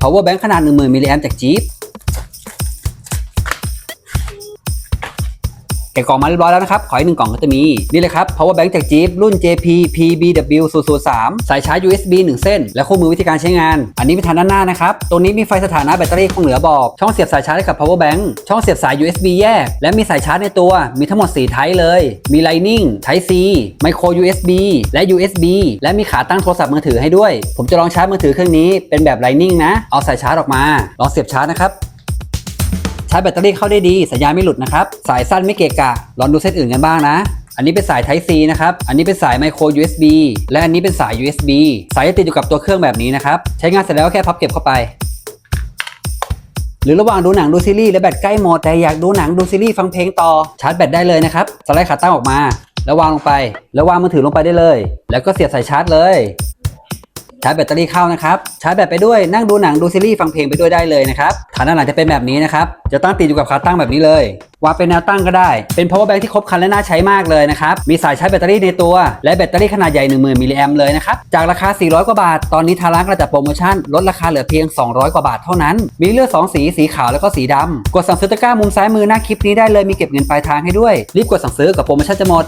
power bank ขนาด 10,000 มิลลิแอมป์จากจี๊ป แกะกล่องมาเรียบร้อยแล้วนะครับขออีกหนึ่งกล่องก็จะมีนี่เลยครับ power bank จากจี๊ปรุ่น JP PBW 003สายชาร์จ USB 1 เส้น และคู่มือวิธีการใช้งาน อันนี้เป็นทางด้านหน้านะครับตรงนี้มีไฟสถานะแบตเตอรี่คงเหลือบอก ช่องเสียบสายชาร์จกับ power bank ช่องเสียบสาย USB แยก และมีสายชาร์จในตัวมีทั้งหมด4ไทป์เลย มี Lightning Type C Micro USB และ USB และมีขาตั้งโทรศัพท์มือถือให้ด้วย ผมจะลองชาร์จมือถือเครื่องนี้เป็นแบบ Lightning นะ เอาสายชาร์จออกมาลองเสียบชาร์จนะครับ ชาร์จแบตเตอรี่เข้าได้ดี สัญญาณไม่หลุดนะครับ สายสั้นไม่เกะกะ ลองดูเส้นอื่นกันบ้างนะ อันนี้เป็นสาย Type C นะครับ อันนี้เป็นสาย Micro USB และอันนี้เป็นสาย USB สายจะติดอยู่กับตัวเครื่องแบบนี้นะครับ ใช้งานเสร็จแล้วก็แค่พับเก็บเข้าไป หรือระหว่างดูหนังดูซีรีส์และแบตใกล้หมดแต่อยากดูหนังดูซีรีส์ฟังเพลงต่อชาร์จแบตได้เลยนะครับ สไลด์ขาตั้งออกมา แล้ววางลงไป แล้ววางมือถือลงไปได้เลย แล้วก็เสียบสายชาร์จเลย ชาร์จแบตเตอรี่เข้านะครับ ชาร์จแบตไปด้วยนั่งดูหนังดูซีรีส์ฟังเพลงไปด้วยได้เลยนะครับขาด้านหลังจะเป็นแบบนี้นะครับ จะตั้งติดอยู่กับขาตั้งแบบนี้เลย วางเป็นแนวตั้งก็ได้ เป็น power bank ที่ครบครันและน่าใช้มากเลยนะครับ มีสายชาร์จแบตเตอรี่ในตัว และแบตเตอรี่ขนาดใหญ่ 10,000มิลลิแอมเลยนะครับ จากราคา 400 กว่าบาท ตอนนี้ทาร้านกระจัดโปรโมชั่นลดราคาเหลือเพียง 200 กว่าบาทเท่านั้น มีเลือก 2 สี สีขาวแล้วก็สีดำกดสั่งซื้อตะกร้ามุมซ้ายมือหน้าคลิปนี้ได้เลยมีเก็บเงินปลายทางให้ด้วย รีบกดสั่งซื้อกับโปรโมชั่นจะหมด